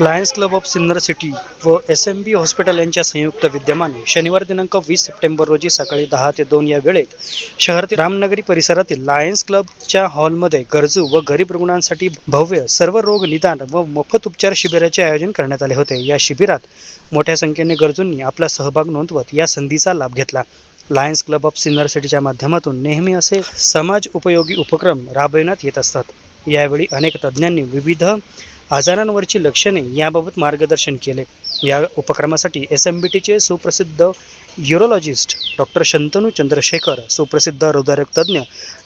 Lions club of Sinnar city व S M B hospital यांच्या संयुक्त विद्यमाने शनिवार दिनांक वीस सप्टेंबर रोजी सकाळी दहा ते दोन या वेळेत शहरातील रामनगरी परिसरातील लायन्स क्लबच्या हॉलमध्ये गरजू व गरीब रुग्णांसाठी भव्य सर्व रोग निदान व मोफत उपचार शिबिराचे आयोजन करण्यात आले होते. या शिबिरात मोठ्या संख्येने गरजूंनी आपला सहभाग नोंदवत या संधीचा लाभ घेतला. लायन्स क्लब ऑफ सिन्नर सिटीच्या माध्यमातून नेहमी असे समाज उपयोगी उपक्रम राबविण्यात येत असतात. यावेळी अनेक तज्ज्ञांनी विविध आजारांवरची लक्षणे याबाबत मार्गदर्शन केले. या उपक्रमासाठी एस एम बी टीचे सुप्रसिद्ध युरोलॉजिस्ट डॉक्टर शंतनू चंद्रशेखर सुप्रसिद्ध हृदयरोगतज्ञ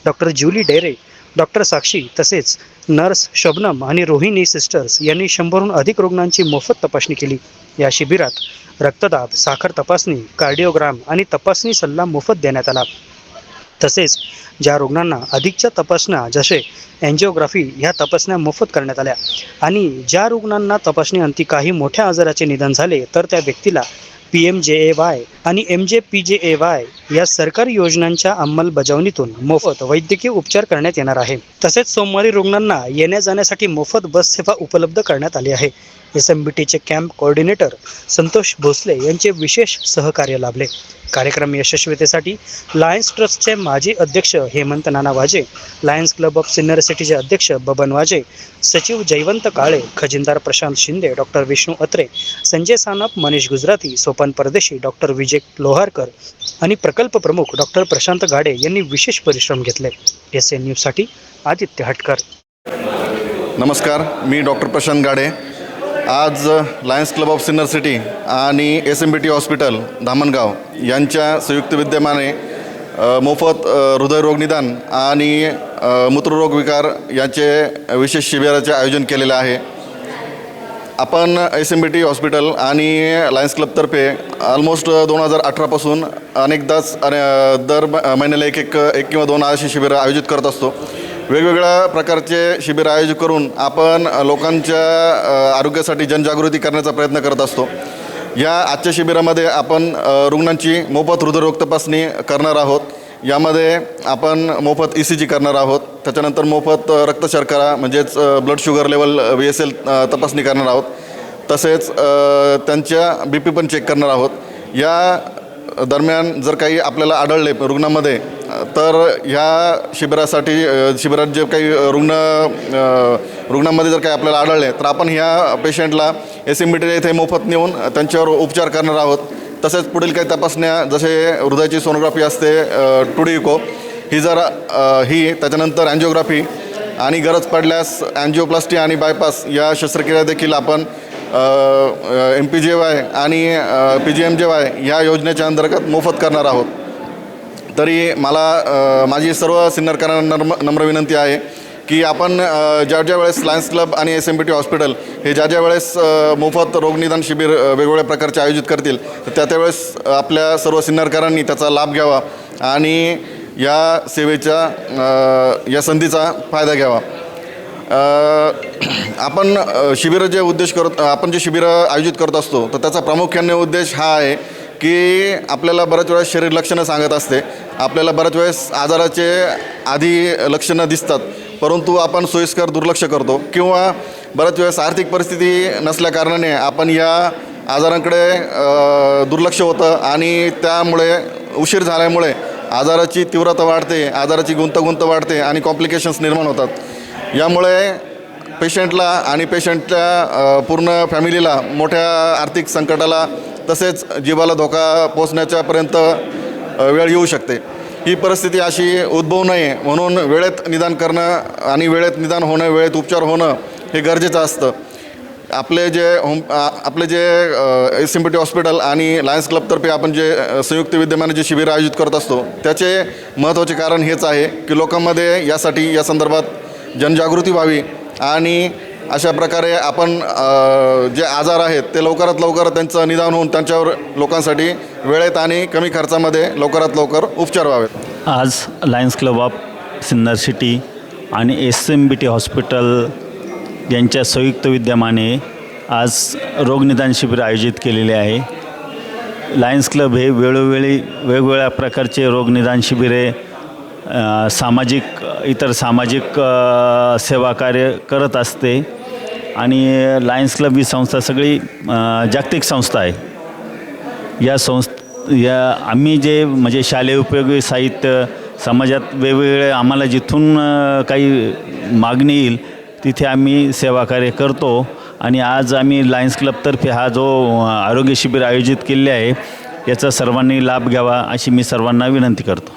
doctor Julie Dere doctor Sakshi तसेच नर्स शबनम आणि रोहिणी सिस्टर्स यांनी शंभरहून अधिक रुग्णांची मोफत तपासणी केली. या शिबिरात रक्तदाब साखर तपासणी कार्डिओग्राम आणि तपासणी सल्ला मोफत देण्यात आला. तसेच ज्या रुग्णांना अधिकच्या तपासण्या जसे अँजिओग्राफी ह्या तपासण्या मोफत करण्यात आल्या आणि ज्या रुग्णांना तपासणीअंती काही मोठ्या आजाराचे निधन झाले तर त्या व्यक्तीला P M J A Y आणि M J P J A Y या सरकारी योजनांच्या अंमलबजावणीतून मोफत वैद्यकीय उपचार करण्यात येणार आहे. तसेच सोमवारी रुग्णांना येण्या जाण्यासाठी मोफत बस सेवा उपलब्ध करण्यात आली आहे. एस एम बी टीचे कॅम्प कोऑर्डिनेटर संतोष भोसले यांचे विशेष सहकार्य लाभले. कार्यक्रम यशस्वीतेसाठी लायन्स ट्रस्टचे माजी अध्यक्ष Hemant Nana Waje lions club of senior सिटीचे अध्यक्ष बबन वाजे सचिव जयवंत काळे खजिनदार प्रशांत शिंदे डॉक्टर विष्णू अत्रे संजय सानप मनीष गुजराती सोपान परदेशी डॉक्टर विजय लोहारकर आणि प्रकल्प प्रमुख डॉक्टर प्रशांत गाडे यांनी विशेष परिश्रम घेतले. एस एन न्यूजसाठी आदित्य हटकर. नमस्कार मी डॉक्टर प्रशांत गाडे. आज lions club of Sinnar city आणि S M B T hospital Dhamangaon यांच्या संयुक्त विद्यमाने मोफत हृदयरोग निदान आणि मूत्ररोग विकार याचे विशेष शिबिराचे आयोजन केलेले आहे. आपण S M B T hospital आणि लायन्स क्लबतर्फे ऑलमोस्ट दोन हजार अठरापासून अनेकदाच अने- दर म- महिन्याला एक एक एक किंवा दोन अशी शिबिरं आयोजित करत असतो. वेगवेगळ्या प्रकारचे शिबिरं आयोजित करून आपण लोकांच्या आरोग्यासाठी जनजागृती करण्याचा प्रयत्न करत असतो. या आजच्या शिबिरामध्ये आपण रुग्णांची मोफत हृदयरोग तपासणी करणार आहोत. यामध्ये आपण मोफत ई सी जी करणार आहोत. त्याच्यानंतर मोफत रक्तशर्करा म्हणजेच blood sugar level V S L तपासणी करणार आहोत. तसेच त्यांच्या बी पी पण चेक करणार आहोत. या दरम्यान जर काही आपल्याला आढळले रुग्णामध्ये तर ह्या शिबिरासाठी शिबिरात जे काही रुग्ण रुग्णामध्ये जर काही आपल्याला आढळले तर आपण ह्या पेशंटला एस एम बी टी येथे मोफत नेऊन त्यांच्यावर उपचार करणार आहोत. तसेच पुढील काही तपासण्या जसे हृदयाची सोनोग्राफी असते टुडिको ही जर ही त्याच्यानंतर अँजिओग्राफी आणि गरज पडल्यास अँजिओप्लास्टी आणि बायपास या शस्त्रक्रिया देखील आपण एम पी जे वाय आणि P G M J Y या योजनेच्या अंतर्गत मोफत करणार आहोत. तरी मला माझी सर्व सिन्नरकरांना नम्र नम्र विनंती आहे की आपण ज्या ज्या वेळेस लायन्स क्लब आणि S M B T hospital हे ज्या ज्या वेळेस मोफत रोगनिदान शिबिर वेगवेगळ्या प्रकारचे आयोजित करतील तर त्या त्यावेळेस आपल्या सर्व सिन्नरकरांनी त्याचा लाभ घ्यावा आणि या सेवेच्या या संधीचा फायदा घ्यावा. आपण शिबिरं जे उद्देश करत आपण जे शिबिरं आयोजित करत असतो तर त्याचा प्रामुख्याने उद्देश हा आहे की आपल्याला बऱ्याच वेळेस शरीर लक्षणं सांगत असते. आपल्याला बऱ्याच वेळेस आजाराचे आधी लक्षणं दिसतात परंतु आपण सोयीस्कर दुर्लक्ष करतो किंवा बऱ्याच वेळेस आर्थिक परिस्थिती नसल्याकारणाने आपण या आजारांकडे दुर्लक्ष होतं आणि त्यामुळे उशीर झाल्यामुळे आजाराची तीव्रता वाढते आजाराची गुंतगुंत वाढते आणि कॉम्प्लिकेशन्स निर्माण होतात. यामुळे पेशंटला आणि पेशंटच्या पूर्ण फॅमिलीला मोठ्या आर्थिक संकटाला तसेच जीवाला धोका पोचण्याच्यापर्यंत वेळ येऊ शकते. ही परिस्थिती अशी उद्भवू नये म्हणून वेळेत निदान करणं आणि वेळेत निदान होणं वेळेत उपचार होणं हे गरजेचं असतं. आपले जे होम आपले जे S M P T hospital आणि लायन्स क्लबतर्फे आपण जे संयुक्त विद्यमाने जे शिबिर आयोजित करत असतो त्याचे महत्त्वाचे कारण हेच आहे की लोकांमध्ये यासाठी या संदर्भात जनजागृती व्हावी आणि अशा प्रकारे आपण जे आजार आहेत ते लवकरात लवकर त्यांचं निदान होऊन त्यांच्यावर लोकांसाठी वेळेत आणि कमी खर्चामध्ये लवकरात लवकर उपचार व्हावेत. आज lions club of Sinnar city आणि S M B T hospital यांच्या संयुक्त विद्यमाने आज रोगनिदान शिबिर आयोजित केलेले आहे. लायन्स क्लब हे वेळोवेळी वेगवेगळ्या प्रकारचे रोगनिदान शिबिरे सामाजिक इतर सामाजिक सेवा कार्य करत असते. आणि लायन्स क्लब ही संस्था सगळी जागतिक संस्था आहे. या संस्थ या आम्ही जे म्हणजे शालेय उपयोगी साहित्य समाजात वेगवेगळे आम्हाला जिथून काही मागणी येईल तिथे आम्ही सेवाकार्य करतो. आणि आज आम्ही लायन्स क्लबतर्फे हा जो आरोग्य शिबिर आयोजित केले आहे याचा सर्वांनी लाभ घ्यावा अशी मी सर्वांना विनंती करतो.